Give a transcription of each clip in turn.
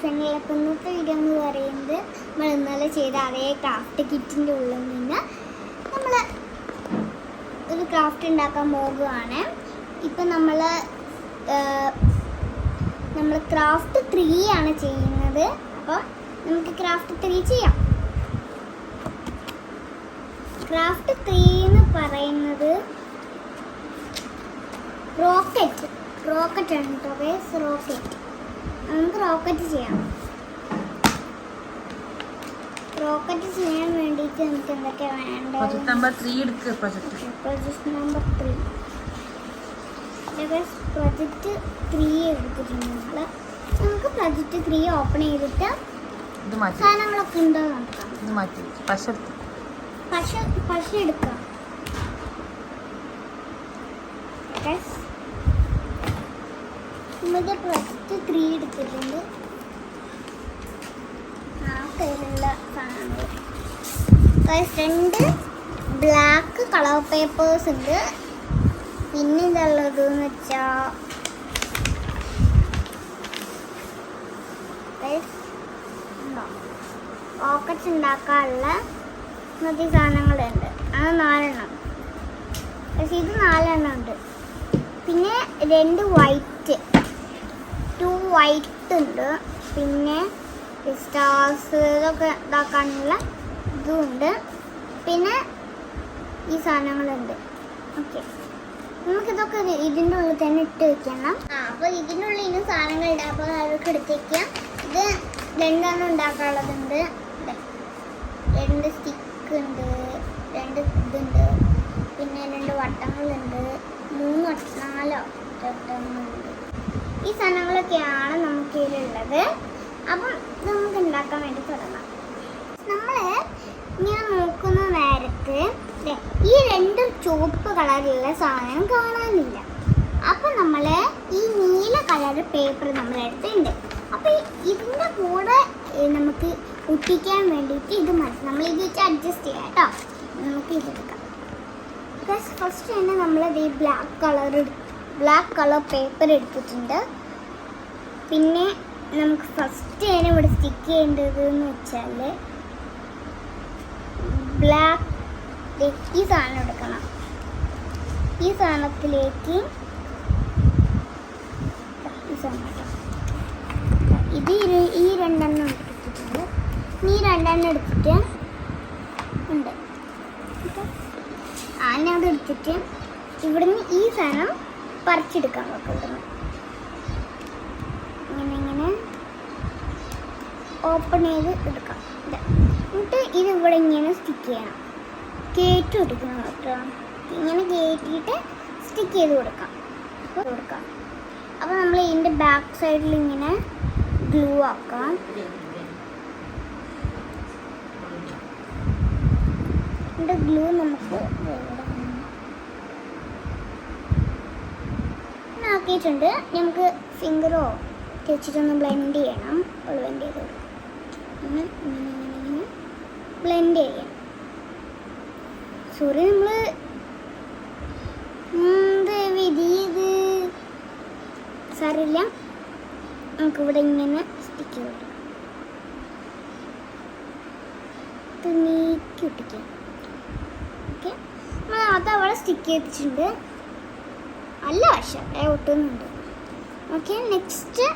ഫ്രണ്ടിലൊക്കെ ഇന്നത്തെ വീഡിയോ എന്ന് പറയുന്നത് നമ്മൾ ഇന്നലെ ചെയ്ത അതേ ക്രാഫ്റ്റ് കിറ്റിന്റെ ഉള്ളിൽ നിന്ന് നമ്മൾ ഒരു ക്രാഫ്റ്റ് ഉണ്ടാക്കാൻ പോകുകയാണ് ഇപ്പം നമ്മൾ നമ്മൾ ക്രാഫ്റ്റ് ത്രീ ആണ് ചെയ്യുന്നത്. അപ്പോൾ നമുക്ക് ക്രാഫ്റ്റ് ത്രീ ചെയ്യാം. ക്രാഫ്റ്റ് ത്രീ എന്ന് പറയുന്നത് റോക്കറ്റ് റോക്കറ്റ് ആണ് കേട്ടോ റോക്കറ്റ് നമുക്ക് റോക്കറ്റ് ചെയ്യാം. റോക്കറ്റ് ചെയ്യാൻ വേണ്ടിയിട്ട് നമുക്ക് എന്തൊക്കെ വേണ്ടത് പ്രൊജക്ട് നമ്പർ ത്രീ എടുക്ക് project project number three project three എടുത്തിട്ടുണ്ട് നമ്മൾ നമുക്ക് പ്രൊജക്റ്റ് ത്രീ ഓപ്പൺ ചെയ്തിട്ട് ഇത് മാറ്റി സാധനങ്ങളൊക്കെ ഉണ്ടോ നോക്കാം. ഇത് മാറ്റി പശ പശ പശ എടുക്കാം. നമ്മുടെ നമ്മുടെ പ്രൊജക്റ്റ് ത്രീ എടുത്തിട്ടുണ്ട്. ആ കയ്യിലുള്ള രണ്ട് ബ്ലാക്ക് കളർ പേപ്പേഴ്സ് ഉണ്ട്. പിന്നെ ഇതുള്ളത് എന്ന് വെച്ചാ ഓക്കറ്റ്സ് ഉണ്ടാക്കാനുള്ള ഇങ്ങനത്തെ സാധനങ്ങളുണ്ട്. അത് നാലെണ്ണം. പക്ഷെ ഇത് നാലെണ്ണം ഉണ്ട്. പിന്നെ രണ്ട് വൈറ്റ് വൈറ്റ് ഉണ്ട് പിന്നെ സ്റ്റാർസ് ഇതൊക്കെ ഇതാക്കാനുള്ള ഇതുമുണ്ട് പിന്നെ ഈ സാധനങ്ങളുണ്ട്. ഓക്കെ. നമുക്കിതൊക്കെ ഇത് ഇതിന്റെ ഉള്ളിൽ തന്നെ ഇട്ട് വെക്കണം. ആ അപ്പോൾ ഇതിന്റെ ഉള്ളിൽ ഇനി സാധനങ്ങളുണ്ട്. അപ്പോൾ അതൊക്കെ എടുത്തേക്കാം ഇത് രണ്ടെണ്ണം ഉണ്ടാക്കാനുള്ളതുണ്ട്. രണ്ട് സ്റ്റിക്ക് ഉണ്ട് രണ്ട് ഇതുണ്ട്. പിന്നെ രണ്ട് വട്ടങ്ങളുണ്ട്. മൂന്ന് നാലോ വട്ടങ്ങളുണ്ട്. ഈ സാധനങ്ങളൊക്കെയാണ് നമുക്ക് ഇതിലുള്ളത്. അപ്പം ഇത് നമുക്ക് ഉണ്ടാക്കാൻ വേണ്ടി തുടങ്ങാം. നമ്മൾ ഇങ്ങനെ നോക്കുന്ന നേരത്ത് ഈ രണ്ട് ചുവപ്പ് കളറിലുള്ള സാധനം കാണാനില്ല. അപ്പം നമ്മൾ ഈ നീല കളർ പേപ്പർ നമ്മളെടുത്തുണ്ട് അപ്പം ഇതിന്റെ കൂടെ നമുക്ക് ഒട്ടിക്കാൻ വേണ്ടിയിട്ട് ഇത് മതി. നമ്മൾ ഇത് വെച്ച് അഡ്ജസ്റ്റ് ചെയ്യാം കേട്ടോ. നമുക്ക് ഇതെടുക്കാം ഫസ്റ്റ് തന്നെ നമ്മൾ ഈ black colour black colour paper എടുത്തിട്ടുണ്ട്. പിന്നെ നമുക്ക് ഫസ്റ്റ് തന്നെ ഇവിടെ സ്റ്റിക്ക് ചെയ്യേണ്ടത് എന്ന് വെച്ചാൽ ബ്ലാക്ക് ഈ സാധനം എടുക്കണം. ഈ സാധനത്തിലേക്ക് ഈ. ഇത് ഈ രണ്ടെണ്ണം എടുത്തിട്ടുണ്ട്. ഈ രണ്ടെണ്ണം എടുത്തിട്ട് ഉണ്ട്. ഓക്കെ. ആന അത് എടുത്തിട്ട് ഇവിടുന്ന് ഈ സാധനം പറിച്ചെടുക്കാൻ നോക്കുന്നത് ഇങ്ങനെ ഇങ്ങനെ ഓപ്പൺ ചെയ്ത് എടുക്കാം. എന്നിട്ട് ഇത് ഇവിടെ ഇങ്ങനെ സ്റ്റിക്ക് ചെയ്യണം. കയറ്റി കൊടുക്കണം കേട്ടോ ഇങ്ങനെ കയറ്റിയിട്ട് സ്റ്റിക്ക് ചെയ്ത് കൊടുക്കാം. കൊടുക്കാം. അപ്പോൾ നമ്മൾ ഇതിന്റെ ബാക്ക് സൈഡിൽ ഇങ്ങനെ ഗ്ലൂ ആക്കാം. ഇതിന്റെ ഗ്ലൂ നമുക്ക് ആക്കിയിട്ടുണ്ട്. നമുക്ക് ഫിംഗറോ വെച്ചിട്ടൊന്ന് ബ്ലെൻഡ് ചെയ്യണം. ബ്ലെൻഡ് ചെയ്ത് കൊടുക്കാം. ഇങ്ങനെ ഇങ്ങനെ ഇങ്ങനെ ഇങ്ങനെ ബ്ലെൻഡ് ചെയ്യാം. സോറി നമ്മൾ എന്ത് വിധി ഇത്? സാറില്ല നമുക്കിവിടെ ഇങ്ങനെ സ്റ്റിക്ക് ചെയ്ത് നീക്കി ഒട്ടിക്കാം. ഓക്കെ നമ്മൾ അതവിടെ സ്റ്റിക്ക് ചെയ്തിട്ടുണ്ട്. അല്ല വശം. ഒട്ടുന്നുണ്ട്. ഓക്കെ നെക്സ്റ്റ്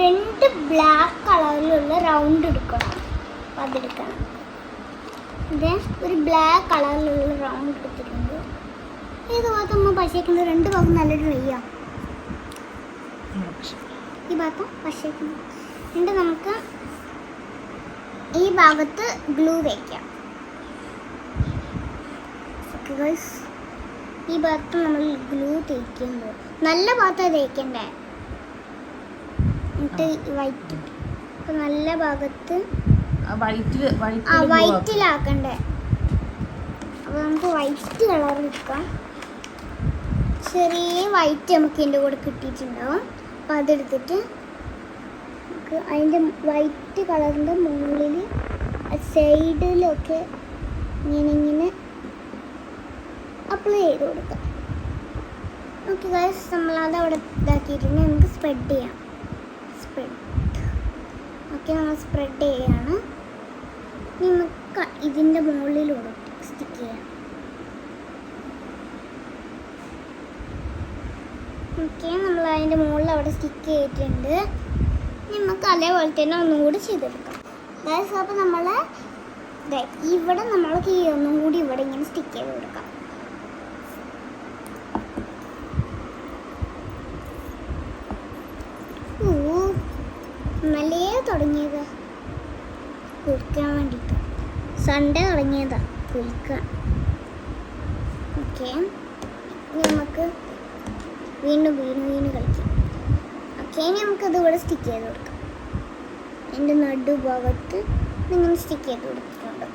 രണ്ട് ബ്ലാക്ക് കളറിലുള്ള റൗണ്ട് എടുക്കണം. അതെടുക്കണം ഇത് ഒരു ബ്ലാക്ക് കളറിലുള്ള റൗണ്ട് എടുത്തിട്ടുണ്ട്. ഏത് ഭാഗത്ത് നമ്മൾ പശയ്ക്കുന്നത് രണ്ട് ഭാഗം നല്ല ഡ്രൈ ആ ഈ ഭാഗത്ത് പശയ്ക്കുന്നു എന്നിട്ട് നമുക്ക് ഈ ഭാഗത്ത് ഗ്ലൂ വയ്ക്കാം. ഈ ഭാഗത്ത് നമ്മൾ ഗ്ലൂ തേക്കുമ്പോൾ നല്ല ഭാഗത്താണ് തേക്കണ്ടേ? എന്നിട്ട് വൈറ്റ് അപ്പം നല്ല ഭാഗത്ത് വൈറ്റിൽ ആ വൈറ്റിലാക്കണ്ടേ? അപ്പോൾ നമുക്ക് വൈറ്റ് കളർ എടുക്കാം. ചെറിയ വൈറ്റ് നമുക്ക് ഇതിന്റെ കൂടെ കിട്ടിയിട്ടുണ്ടാവും. അപ്പോൾ അതെടുത്തിട്ട് നമുക്ക് അതിന്റെ വൈറ്റ് കളറിന്റെ മുകളിൽ സൈഡിലൊക്കെ ഇങ്ങനെ ഇങ്ങനെ അപ്ലൈ ചെയ്ത് കൊടുക്കാം. ഓക്കെ ഗൈസ് നമ്മളത് അവിടെ ഇതാക്കിയിട്ടുണ്ട്. നമുക്ക് സ്പ്രെഡ് ചെയ്യാം. സ്പ്രെഡ് ഓക്കെ നമ്മൾ സ്പ്രെഡ് ചെയ്യാണ്. നമുക്ക് ഇതിന്റെ മുകളിലൂടെ സ്റ്റിക്ക് ചെയ്യാം. ഓക്കെ നമ്മൾ അതിന്റെ മുകളിൽ അവിടെ സ്റ്റിക്ക് ചെയ്തിട്ടുണ്ട്. നമുക്ക് അതേപോലെ തന്നെ ഒന്നുകൂടി ചെയ്തെടുക്കാം. അതായത് അപ്പോൾ നമ്മൾ ഇവിടെ നമ്മൾക്ക് ഈ ഒന്നും കൂടി ഇവിടെ ഇങ്ങനെ സ്റ്റിക്ക് ചെയ്ത് കൊടുക്കാം ഇന്നലെ തുടങ്ങിയത്? കുളിക്കാൻ വേണ്ടിയിട്ട് സൺഡേ തുടങ്ങിയതാ. കുളിക്കാൻ. ഓക്കെ നമുക്ക് വീണ്ടും വീണ്ടും വീണ്ടും കളിക്കാം. ഓക്കെ ഇനി നമുക്കത് ഇവിടെ സ്റ്റിക്ക് ചെയ്ത് കൊടുക്കാം. എന്റെ നടുഭാഗത്ത് നിങ്ങൾ സ്റ്റിക്ക് ചെയ്ത് കൊടുത്തിട്ടുണ്ട്.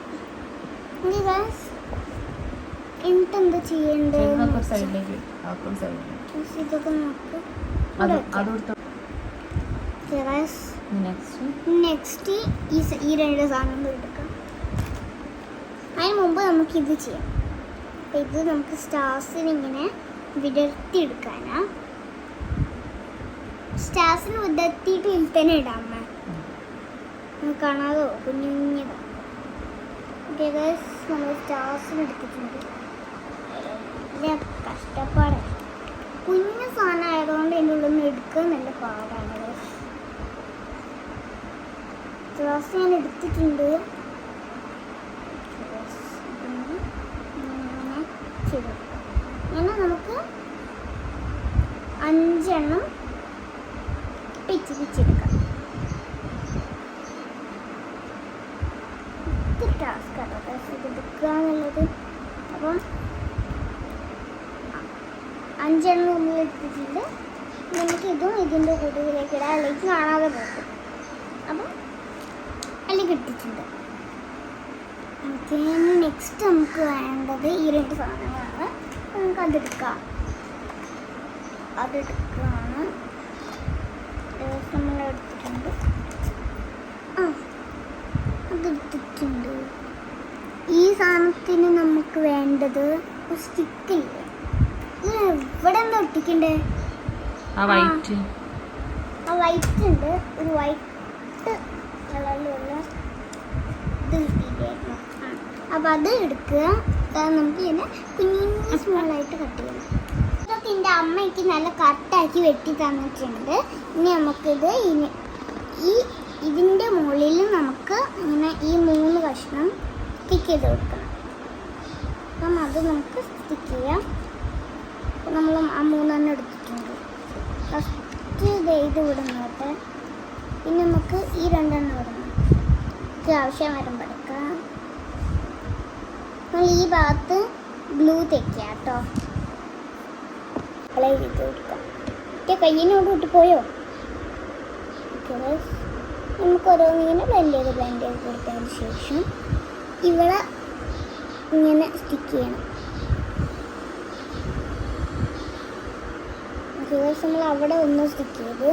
ഗാസ് എന്താ ചെയ്യേണ്ടത് ഇതൊക്കെ നമുക്ക് അത് ഇവിടെ അത് കൊടുത്ത ഗാസ് നെക്സ്റ്റ് ഈ ഈ രണ്ട് സാധനങ്ങൾ എടുക്കാം. അതിന് മുമ്പ് നമുക്ക് ഇത് ചെയ്യാം. അപ്പം ഇത് നമുക്ക് സ്റ്റാർസിന് ഇങ്ങനെ വിടർത്തി വിടർത്തിയെടുക്കാനാ. സ്റ്റാർസിന് വിടർത്തിയിട്ട് ഇതിൽ തന്നെ ഇടാം അമ്മ നമുക്ക് കാണാതോ കുഞ്ഞു കുഞ്ഞതാ ഓക്കെ നമ്മൾ സ്റ്റാർസിന് എടുത്തിട്ടുണ്ട്. കഷ്ടപ്പാടാണ് കുഞ്ഞു സാധനം ആയതുകൊണ്ട് എന്റെ ഉള്ളിൽ നിന്ന് എടുക്കാൻ നല്ല പാടാണ്. ഗ്ലാസ് ഞാൻ എടുത്തിട്ടുണ്ട്. ചെയ്ത് നമുക്ക് അഞ്ചെണ്ണം പിച്ച് പിച്ചെടുക്കാം ഇത് അപ്പം അഞ്ചെണ്ണം നമ്മൾ എടുത്തിട്ടുണ്ട് നമുക്ക് ഇതും ഇതിന്റെ കൂട്ടത്തിലേക്ക് ഇടാം. കാണാതെ പോകും ഇട്ടിട്ടുണ്ട് ഓക്കെ നെക്സ്റ്റ് നമുക്ക് വേണ്ടത് ഈ രണ്ട് സാധനങ്ങളാണ്. നമുക്ക് അതെടുക്കാം. അതെടുക്കുകയാണ് നമ്മൾ എടുത്തിട്ടുണ്ട്. ആ അതെടുത്തിട്ടുണ്ട്. ഈ സാധനത്തിന് നമുക്ക് വേണ്ടത് ഒരു സ്റ്റിക്കില്ലേ ഇത് എവിടെ എന്താ ഒട്ടിക്കണ്ടേ? ആ വൈറ്റ് ഉണ്ട്. ഒരു വൈറ്റ് കളറിലുള്ള അപ്പോൾ അത് എടുക്കുക. നമുക്ക് ഇങ്ങനെ കുഞ്ഞു സ്മോളായിട്ട് കട്ട് ചെയ്യണം ഇതൊക്കെ എന്റെ അമ്മയ്ക്ക് നല്ല കട്ടാക്കി വെട്ടി തന്നിട്ടുണ്ട്. ഇനി നമുക്കിത് ഇനി ഈ ഇതിന്റെ മുകളിൽ നമുക്ക് ഇങ്ങനെ ഈ മൂന്ന് കഷ്ണം സ്റ്റിക്ക് ചെയ്ത് കൊടുക്കണം. അപ്പം അത് നമുക്ക് സ്റ്റിക്ക് ചെയ്യാം. നമ്മൾ ആ മൂന്നെണ്ണം എടുത്തിട്ടുണ്ട്. ഫസ്റ്റ് ഇത് ഇത് വിടുന്നോട്ടെ പിന്നെ നമുക്ക് ഈ രണ്ടെണ്ണം വിടണം ഇത് ആവശ്യം വരുമ്പോൾ എടുക്കാം നമ്മൾ ഈ ഭാഗത്ത് ഗ്ലൂ തെക്കുക കേട്ടോ. അപ്ലൈ ചെയ്ത് കൊടുക്കാം മറ്റേ കയ്യിനോട് വിട്ട് പോയോ? നമുക്ക് ഓരോന്നിങ്ങനെ ബ്ലെൻഡ് ചെയ്ത് ബ്ലെൻഡ് ചെയ്ത് കൊടുത്തതിന് ശേഷം ഇവിടെ ഇങ്ങനെ സ്റ്റിക്ക് ചെയ്യണം. ദിവസം നമ്മൾ അവിടെ ഒന്ന് സ്റ്റിക്ക് ചെയ്ത്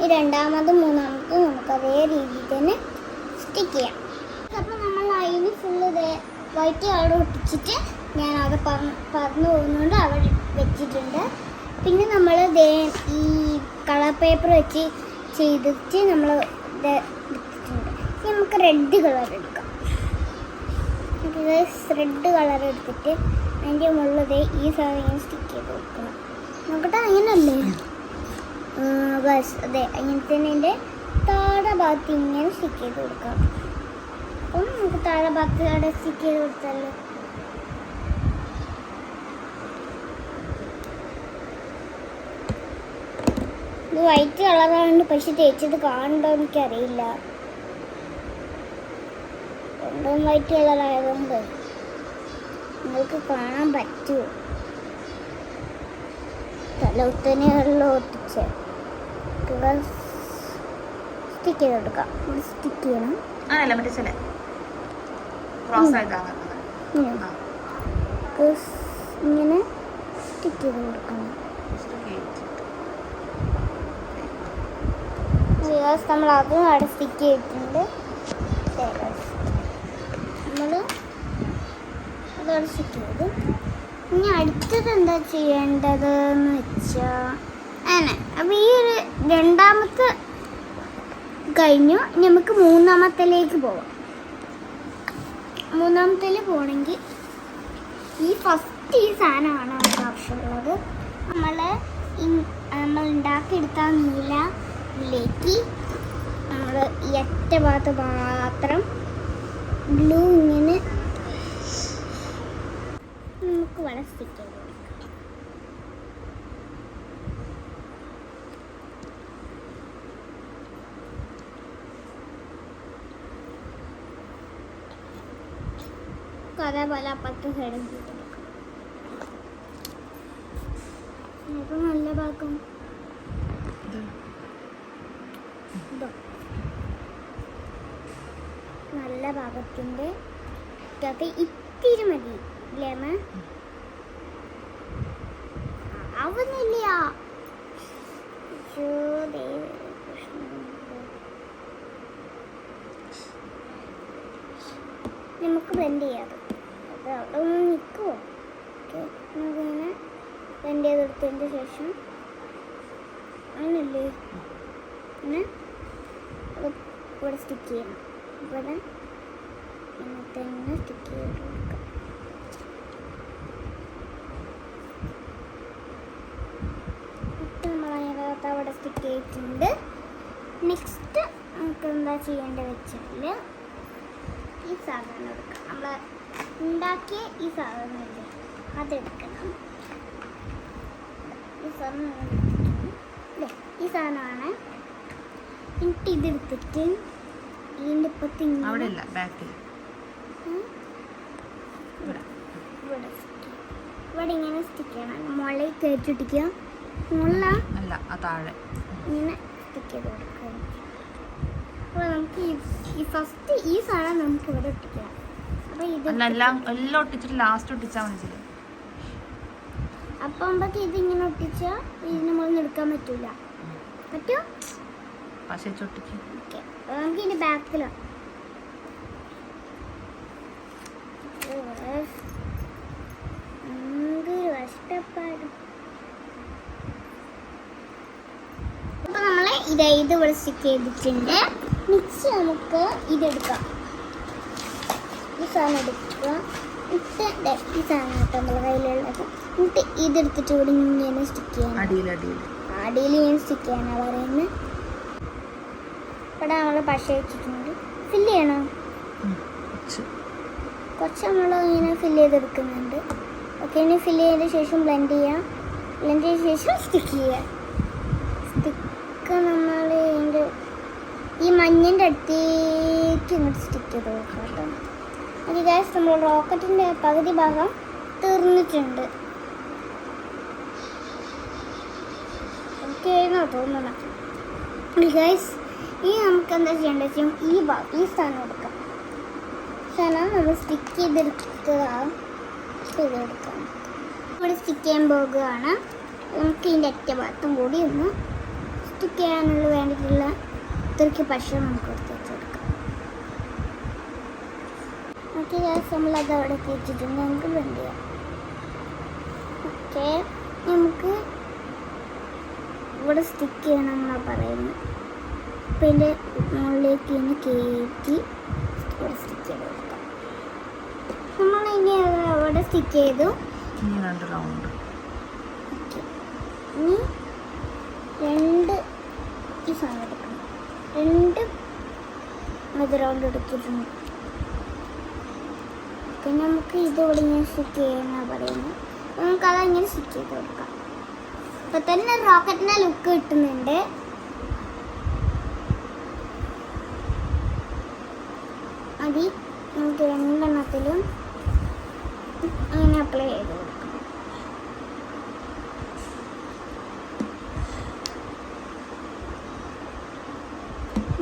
ഈ രണ്ടാമതും മൂന്നാമതും നമുക്ക് അതേ രീതിയിൽ തന്നെ ചെയ്യാം അപ്പോൾ നമ്മൾ അതിന് ഫുള്ള് വൈറ്റ് കളർ ഒട്ടിച്ചിട്ട് ഞാൻ അവിടെ പറന്ന് പോകുന്നതുകൊണ്ട് അവിടെ വെച്ചിട്ടുണ്ട്. പിന്നെ നമ്മൾ ഈ കളർ പേപ്പർ വെച്ച് ചെയ്തിട്ട് നമ്മൾ എടുത്തിട്ടുണ്ട്. നമുക്ക് റെഡ് കളർ എടുക്കാം. റെഡ് കളർ എടുത്തിട്ട് അതിന്റെ മുകളിൽ ഈ സാധനം സ്റ്റിക്ക് ചെയ്ത് കൊടുക്കണം നോക്കട്ടെ അങ്ങനല്ലേ? ബസ് അതെ അങ്ങനെ തന്നെ എന്റെ താഴെ ഭാഗത്ത് ഇങ്ങനെ സ്റ്റിക്ക് ചെയ്ത് കൊടുക്കാം. അപ്പം നമുക്ക് താഴെ ഭാഗത്ത് അവിടെ സ്റ്റിക്ക് ചെയ്ത് കൊടുത്താലോ? ഇത് വൈറ്റ് കളറാണ് പക്ഷെ തേച്ചത് കാണണ്ടോ എനിക്കറിയില്ല. രണ്ടും വൈറ്റ് കളറായതുകൊണ്ട് നിങ്ങൾക്ക് കാണാൻ പറ്റുമോ തലകുത്തനെയുള്ള ഒട്ടിച്ച്. സ്റ്റിക്ക് ചെയ്ത് കൊടുക്കാം സ്റ്റിക്ക് ചെയ്യണം. അതല്ല മറ്റേ ചില ക്രോസ് ആയിട്ടാണ് ഇങ്ങനെ. സ്റ്റിക്ക് ചെയ്ത് കൊടുക്കണം നമ്മൾ അതും അവിടെ സ്റ്റിക്ക് ചെയ്തിട്ടുണ്ട്. നമ്മൾ അതവിടെ സ്റ്റിക്ക് ചെയ്തു. ഇനി അടുത്തത് എന്താ ചെയ്യേണ്ടത് എന്ന് വെച്ചാൽ അങ്ങനെ അപ്പോൾ ഈ ഒരു രണ്ടാമത്തെ കഴിഞ്ഞു. നമുക്ക് മൂന്നാമത്തേലേക്ക് പോവാം. മൂന്നാമത്തേൽ പോകണമെങ്കിൽ ഈ ഫസ്റ്റ് ഈ സാധനമാണ് നമുക്ക് ആവശ്യമുള്ളത്. നമ്മൾ നമ്മൾ ഉണ്ടാക്കിയെടുത്ത നീലയിലേക്ക് നമ്മൾ ഈ ഒറ്റ ഭാഗത്ത് മാത്രം ഗ്ലൂ ഇങ്ങനെ നമുക്ക് വളരെ സ്റ്റിക്ക് ചെയ്ത് കൊടുക്കാം അതേപോലെ അപ്പുറത്തെ സൈഡും നല്ല ഭാഗം. നല്ല ഭാഗത്തിന്റെ ഇതൊക്കെ ഇത്തിരി മതി അമ്മ? ആവുന്നില്ല. നമുക്ക് ബ്ലെൻഡ് ചെയ്യാം. ഒന്ന് നിൽക്കുമോ നമുക്കിങ്ങനെ എന്റെ എതിർത്തതിന്റെ ശേഷം അങ്ങനല്ലേ? പിന്നെ ഇവിടെ സ്റ്റിക്ക് ചെയ്യണം. ഇവിടെ ഇങ്ങനെ തന്നെ സ്റ്റിക്ക് ചെയ്ത് കൊടുക്കാം അതിനകത്ത് അവിടെ സ്റ്റിക്ക് ചെയ്തിട്ടുണ്ട്. നെക്സ്റ്റ് നമുക്ക് എന്താ ചെയ്യേണ്ടത് വെച്ചാൽ ഈ സാധനം എടുക്കാം. നമ്മൾ ഉണ്ടാക്കിയ ഈ സാധനം അതെടുക്കണം. ഈ സാധനം ഈ സാധനമാണ്. എന്നിട്ട് ഇതെടുത്തിട്ട് ഇതിന്റെ ഇപ്പത്തി അവിടെ ഇല്ല ബാക്കിൽ ഇവിടെ. ഇവിടെ ഇങ്ങനെ സ്റ്റിക്ക് ചെയ്യണം. മുളയിൽ കയറ്റിട്ടിക്കുക മുള്ള അല്ല ആ താഴെ. ഇങ്ങനെ സ്റ്റിക്ക് ചെയ്ത് കൊടുക്കുക. അപ്പോൾ നമുക്ക് ഈ- ഫസ്റ്റ് ഈ സാധനം നമുക്ക് ഇവിടെ ഒട്ടിക്കാം അല്ല എല്ലാം എല്ലാം ഒട്ടിച്ചിട്ട് ലാസ്റ്റ് ഒട്ടിച്ചാൽ ഇതിന് മുകളിൽ എടുക്കാൻ പറ്റൂല. പക്ഷേ നമുക്ക് ഇതിന്റെ ബാക്കിലോ എന്ത് കഷ്ടപ്പാടും. അപ്പൊ നമ്മൾ ഇത് ഇത് ഇവിടെ സ്റ്റിക്ക് ചെയ്തിട്ടുണ്ട്. മിക്സ് നമുക്ക് ഇതെടുക്കാം സാധനം എടുക്കുക. ദേ ഈ സാധനം കേട്ടോ നമ്മളെ കയ്യിലുള്ളത്. എന്നിട്ട് ഇതെടുത്തിട്ട് ഇവിടെ ഇങ്ങനെ സ്റ്റിക്ക് ചെയ്യണം അടിയിൽ അടിയിൽ. അടിയിൽ ഞാൻ സ്റ്റിക്ക് ചെയ്യാനാ പറയുന്നത് ഇവിടെ നമ്മൾ പശ വെച്ചിട്ടുണ്ട്. ഫില്ല് ചെയ്യണോ? കുറച്ച് നമ്മൾ ഇങ്ങനെ ഫില്ല് ചെയ്തെടുക്കുന്നുണ്ട്. ഓക്കെ ഇനി ഫില്ല് ചെയ്തതിന് ശേഷം ബ്ലെൻഡ് ചെയ്യാം. ബ്ലെൻഡ് ചെയ്ത ശേഷം സ്റ്റിക്ക് ചെയ്യുക. സ്റ്റിക്ക് നമ്മൾ ഇതിന്റെ ഈ മഞ്ഞിന്റെ അടുത്തേക്ക് ഇങ്ങോട്ട് സ്റ്റിക്ക് ചെയ്ത് കൊടുക്കാം. അത് ഗ്യാസ് നമ്മൾ റോക്കറ്റിന്റെ പകുതി ഭാഗം തീർന്നിട്ടുണ്ട്. ഓക്കെ തോന്നണം ഗൈസ് ഇനി നമുക്ക് എന്താ ചെയ്യേണ്ടത് വെച്ചാൽ ഈ ഭാഗം ഈ സ്ഥാനം എടുക്കാം. സ്ഥാനം നമ്മൾ സ്റ്റിക്ക് ചെയ്തെടുത്തതാണ് ചെയ്തെടുക്കാം. ഇവിടെ സ്റ്റിക്ക് ചെയ്യാൻ പോകുകയാണ്. നമുക്ക് ഇതിന്റെ അറ്റ ഭാഗത്തും കൂടി ഒന്ന് സ്റ്റിക്ക് ചെയ്യാനുള്ള വേണ്ടിയിട്ടുള്ള ഇത്രയ്ക്ക് പക്ഷേ നമുക്ക് എടുത്ത് ഓക്കെ ഗ്യാസ് നമ്മളത് അവിടെ വെച്ചിട്ടുണ്ട് നമുക്ക് ബ്ലെൻഡ് ചെയ്യാം ഓക്കെ. നമുക്ക് ഇവിടെ സ്റ്റിക്ക് ചെയ്യണം എന്നാണ് പറയുന്നത്. അപ്പം എന്റെ മുകളിലേക്ക് ഇനി കയറ്റി ഇവിടെ സ്റ്റിക്ക് ചെയ്ത് കൊടുക്കാം. നമ്മൾ ഇനി അത് അവിടെ സ്റ്റിക്ക് ചെയ്തു. രണ്ട് റൗണ്ട് ഓക്കെ. ഇനി രണ്ട് ഈ സാധനം എടുക്കണം. രണ്ട് അത് റൗണ്ട് എടുത്തിട്ടുണ്ട്. പിന്നെ നമുക്ക് ഇതുകൂടി ഇങ്ങനെ സ്റ്റിക്ക് ചെയ്യുന്ന പറയുന്നത് നമുക്ക് ഇങ്ങനെ സ്റ്റിക്ക് ചെയ്ത് കൊടുക്കാം. ഇപ്പം തന്നെ റോക്കറ്റിന്റെ ലുക്ക് കിട്ടുന്നുണ്ട്. മതി നമുക്ക് രണ്ടെണ്ണത്തിലും അങ്ങനെ അപ്ലൈ ചെയ്ത് കൊടുക്കാം.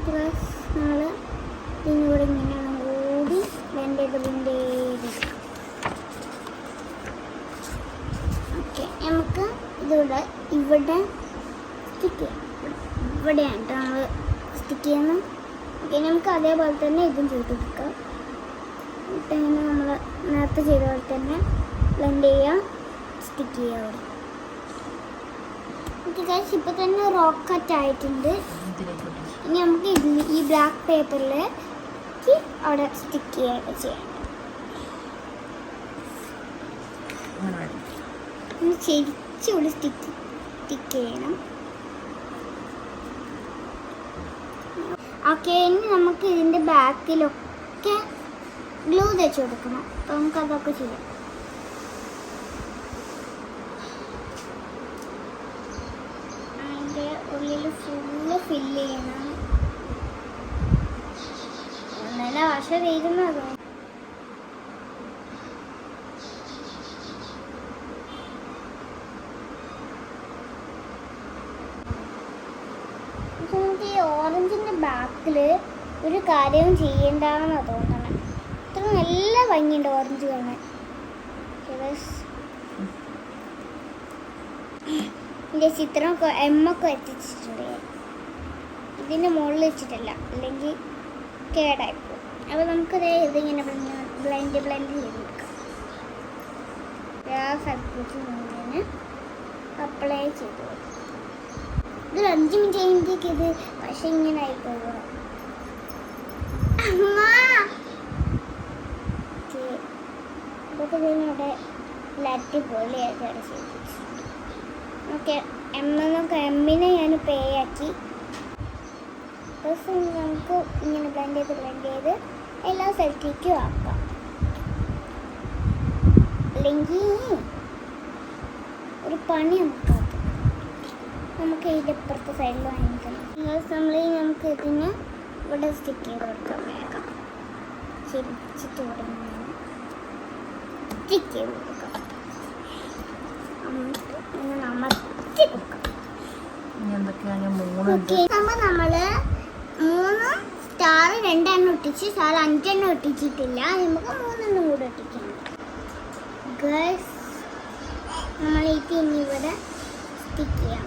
പ്ലസ് നമ്മൾ ഇതിനൂടെ ഇങ്ങനെ കൂടി ബ്ലെൻഡ് ചെയ്ത് ബ്ലെൻഡ് ചെയ്ത് ഓക്കെ നമുക്ക് ഇതിവിടെ ഇവിടെ സ്റ്റിക്ക് ചെയ്യാം. ഇവിടെയാണ് കേട്ടോ നമ്മൾ സ്റ്റിക്ക് ചെയ്യുന്നത്. ഓക്കെ നമുക്ക് അതേപോലെ തന്നെ ഇതും ചെയ്ത് കൊടുക്കാം. എന്നിട്ട് അങ്ങനെ നമ്മൾ നേരത്തെ ചെയ്ത പോലെ തന്നെ ബ്ലെൻഡ് ചെയ്യുക സ്റ്റിക്ക് ചെയ്യുക അവിടെ. ഓക്കെ ഇപ്പോൾ തന്നെ റോക്കറ്റ് ആയിട്ടുണ്ട്. ഇനി നമുക്ക് ഈ ബ്ലാക്ക് പേപ്പറിലേക്ക് അവിടെ സ്റ്റിക്ക് ചെയ്യുക ചെയ്യാം. ശരിക്കും ഇവിടെ സ്റ്റിക്ക് സ്റ്റിക്ക് ചെയ്യണം ഓക്കെ ഇനി നമുക്ക് ഇതിന്റെ ബാക്കിലൊക്കെ ഗ്ലൂ തേച്ച് കൊടുക്കണം. അപ്പം നമുക്ക് അതൊക്കെ ചെയ്യാം. ഫുള്ള് ഫില്ല് ചെയ്യണം. നല്ല വർഷ തീരുന്നത് പക്ഷെ നമുക്ക് ഈ ഓറഞ്ചിന്റെ ബാക്കിൽ ഒരു കാര്യവും ചെയ്യണ്ടെന്നാ തോന്നണം. ഇത്ര നല്ല ഭംഗിയുണ്ട് ഓറഞ്ച് കാണാൻ. എന്റെ ചിത്രമൊക്കെ എമ്മൊക്കെ എത്തിച്ചിട്ടുണ്ട്. ഇതിന്റെ മുകളിൽ വെച്ചിട്ടില്ല അല്ലെങ്കിൽ കേടായിപ്പോ അപ്പോൾ നമുക്കത് ഇതിങ്ങനെ ബ്ലെൻഡ് ബ്ലെൻഡ് ചെയ്ത് ആ സ്ഥലത്തേക്ക് ഇങ്ങനെ അപ്ലൈ ചെയ്ത്. ഇതൊരു അഞ്ച് മിനിറ്റ് കഴിഞ്ഞിട്ടേക്ക് ഇത് പക്ഷെ ഇങ്ങനെ ആയിപ്പോകുക ഇതൊക്കെ ഇതിനോടെ അടിപൊളിയായിട്ട് ചെയ്തു ഓക്കെ എമ്മൊക്കെ എമ്മിനെ ഞാൻ പേ ആക്കി. ദിവസം നമുക്ക് ഇങ്ങനെ ബ്ലെൻഡ് ചെയ്ത് ബ്ലെൻഡ് ചെയ്ത് എല്ലാ സ്ഥലത്തേക്കും ആക്കാം. അല്ലെങ്കിൽ ഒരു പണി നമുക്ക് നമുക്ക് ഇതിപ്പുറത്തെ സൈഡിൽ വാങ്ങിക്കണം നമ്മൾ നമുക്ക് ഇതിന് ഇവിടെ സ്റ്റിക്ക് ചെയ്ത് കൊടുക്കാം. വേഗം. ചിരിച്ച് തുടങ്ങി. സ്റ്റിക്ക് ചെയ്ത് കൊടുക്കാം. അമർത്തി കൊടുക്കാം. നമ്മൾ നമ്മൾ മൂന്ന് സ്റ്റാർ രണ്ടെണ്ണം ഒട്ടിച്ച് സ്റ്റാർ അഞ്ചെണ്ണം ഒട്ടിച്ചിട്ടില്ല. നമുക്ക് മൂന്നെണ്ണം കൂടെ ഒട്ടിക്കാം. ഗേൾസ് നമ്മൾ ഇനി ഇവിടെ സ്റ്റിക്ക് ചെയ്യാൻ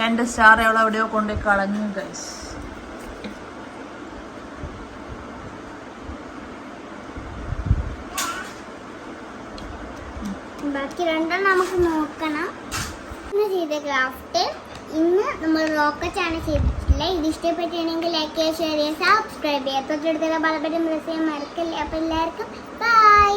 രണ്ട് സ്റ്റാർ എവിടെ എവിടെയോ കൊണ്ട് കളഞ്ഞു ഗൈസ് ബാക്കി രണ്ടെണ്ണം നമുക്ക് നോക്കണം. ഇന്ന് ചെയ്ത ക്രാഫ്റ്റ് ഇന്ന് നമ്മൾ റോക്കറ്റാണ് ചെയ്തിട്ടില്ല ഇത് ഇഷ്ടപ്പെട്ടിട്ടുണ്ടെങ്കിൽ ലൈക്ക് ചെയ്യുക ഷെയർ ചെയ്യുക സബ്സ്ക്രൈബ് ചെയ്യുക. തൊട്ടടുത്തുള്ള ബലപരം പ്രസ് ചെയ്യാൻ മറക്കല്ലേ. അപ്പോൾ എല്ലാവർക്കും ബൈ